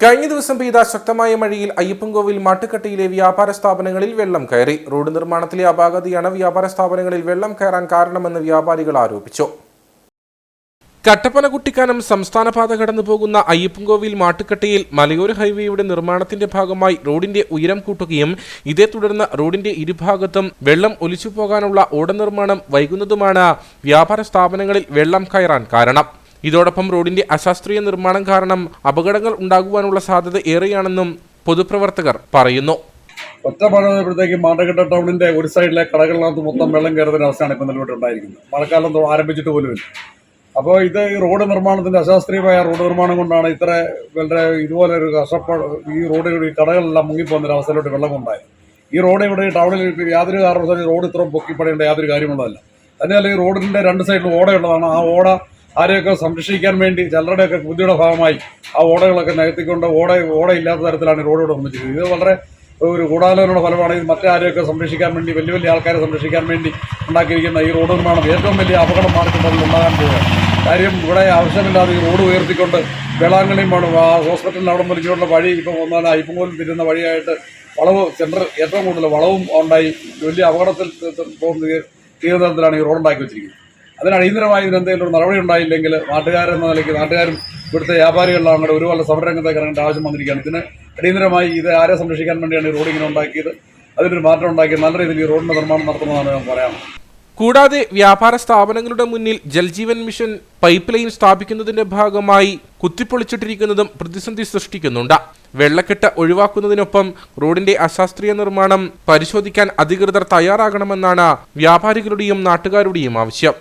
കഴിഞ്ഞ ദിവസം പെയ്ത ശക്തമായ മഴയിൽ അയ്യപ്പൻകോവിൽ മാട്ടുക്കട്ടിയിലെ വ്യാപാര സ്ഥാപനങ്ങളിൽ വെള്ളം കയറി. റോഡ് നിർമ്മാണത്തിലെ അപാകതയാണ് വ്യാപാര സ്ഥാപനങ്ങളിൽ വെള്ളം കയറാൻ കാരണമെന്ന് വ്യാപാരികൾ ആരോപിച്ചു. കട്ടപ്പന കുട്ടിക്കാനം സംസ്ഥാന പാത കടന്നു പോകുന്ന അയ്യപ്പൻകോവിൽ മാട്ടുക്കട്ടയിൽ മലയോര ഹൈവേയുടെ നിർമ്മാണത്തിന്റെ ഭാഗമായി റോഡിന്റെ ഉയരം കൂട്ടുകയും ഇതേ തുടർന്ന് റോഡിന്റെ ഇരുഭാഗത്തും വെള്ളം ഒലിച്ചു പോകാനുള്ള ഓട നിർമ്മാണം വൈകുന്നതുമാണ് വ്യാപാര സ്ഥാപനങ്ങളിൽ വെള്ളം കയറാൻ കാരണം. ഇതോടൊപ്പം റോഡിന്റെ അശാസ്ത്രീയ നിർമ്മാണം കാരണം അപകടങ്ങൾ ഉണ്ടാകുവാനുള്ള സാധ്യത ഏറെയാണെന്നും പൊതുപ്രവർത്തകർ പറയുന്നു. ഒറ്റ മഴ പെയ്യുമ്പോഴത്തേക്ക് മാണ്ടകെട്ട ടൗണിന്റെ ഒരു സൈഡിലെ കടകളിനകത്ത് മൊത്തം വെള്ളം കയറുന്ന അവസ്ഥയാണ് ഇപ്പം ഇപ്പോൾ നിലവിട്ടുണ്ടായിരിക്കുന്നത് മഴക്കാലം ആരംഭിച്ചിട്ട് പോലുമില്ല അപ്പോൾ ഇത് ഈ റോഡ് നിർമ്മാണത്തിന്റെ അശാസ്ത്രീയമായ റോഡ് നിർമ്മാണം കൊണ്ടാണ് ഇത്ര വളരെ ഇതുപോലെ ഒരു കഷ്ടപ്പാട് ഈ റോഡ് ഈ കടകളെല്ലാം മുങ്ങിപ്പോകുന്ന ഒരു അവസ്ഥയിലോട്ട് വെള്ളം ഉണ്ടായത് ഈ റോഡ് ഇവിടെ ടൗണിൽ യാതൊരു കാരണവശാലും റോഡ് ഇത്രയും പൊക്കിപ്പടേണ്ട യാതൊരു കാര്യമുള്ളതല്ല. തന്നെയല്ല ഈ റോഡിന്റെ രണ്ട് സൈഡിലും ഓടയുള്ളതാണ്. ആ ഓട ആരെയൊക്കെ സംരക്ഷിക്കാൻ വേണ്ടി ചിലരുടെയൊക്കെ ബുദ്ധിയുടെ ഭാഗമായി ആ ഓടകളൊക്കെ നികത്തിക്കൊണ്ട് ഓട ഓട ഇല്ലാത്ത തരത്തിലാണ് റോഡോട് നിർമ്മിച്ചിരിക്കുന്നത്. ഇത് വളരെ ഒരു ഗൂഢാലോചനയുടെ ഫലമാണ്. ഇത് മറ്റേ ആരെയൊക്കെ സംരക്ഷിക്കാൻ വേണ്ടി വലിയ വലിയ ആൾക്കാരെ സംരക്ഷിക്കാൻ വേണ്ടി ഉണ്ടാക്കിയിരിക്കുന്ന ഈ റോഡ് നിർമ്മാണം ഏറ്റവും വലിയ അപകടം മാറിക്കൊണ്ടതിൽ ഉണ്ടാകാൻ പോവുകയാണ്. കാര്യം ഇവിടെ ആവശ്യമില്ലാതെ ഈ റോഡ് ഉയർത്തിക്കൊണ്ട് ആ ഹോസ്പിറ്റലിന് അവിടെ മുറിഞ്ഞുള്ള വഴി ഇപ്പം വന്നാൽ അയ്യപ്പൻകോലിൽ തിരുന്ന വഴിയായിട്ട് വളവ് സെന്റർ ഏറ്റവും കൂടുതൽ വളവും ഉണ്ടായി. വലിയ അപകടത്തിൽ പോകുന്ന തീരുന്ന തരത്തിലാണ് ഈ റോഡ് ഉണ്ടാക്കി വെച്ചിരിക്കുന്നത്. അതിന് അടിയന്തരമായി ഇതിന് എന്തെങ്കിലും ഒരു നടപടി ഉണ്ടായില്ലെങ്കിൽ നാട്ടുകാരെന്ന നിലയ്ക്ക് നാട്ടുകാരും ഇവിടുത്തെ വ്യാപാരികളിലാണ് അങ്ങോട്ട് ഒരുപാട് സമരരംഗത്തേക്ക് ഇറങ്ങേണ്ട ആവശ്യം വന്നിരിക്കുകയാണ്. ഇതിന് അടിയന്തരമായി ഇത് ആരെ സംരക്ഷിക്കാൻ വേണ്ടിയാണ് ഈ റോഡ് ഇങ്ങനെ ഉണ്ടാക്കിയത്? അതിനൊരു മാറ്റം ഉണ്ടാക്കി നല്ല രീതിയിൽ ഈ റോഡിന്റെ നിർമ്മാണം നടത്തുന്നതാണ് ഞാൻ പറയാം. കൂടാതെ വ്യാപാര സ്ഥാപനങ്ങളുടെ മുന്നിൽ ജൽജീവൻ മിഷൻ പൈപ്പ് ലൈൻ സ്ഥാപിക്കുന്നതിന്റെ ഭാഗമായി കുത്തിപ്പൊളിച്ചിട്ടിരിക്കുന്നതും പ്രതിസന്ധി സൃഷ്ടിക്കുന്നുണ്ട്. വെള്ളക്കെട്ട് ഒഴിവാക്കുന്നതിനൊപ്പം റോഡിന്റെ അശാസ്ത്രീയ നിർമ്മാണം പരിശോധിക്കാൻ അധികൃതർ തയ്യാറാകണമെന്നാണ് വ്യാപാരികളുടെയും നാട്ടുകാരുടെയും ആവശ്യം.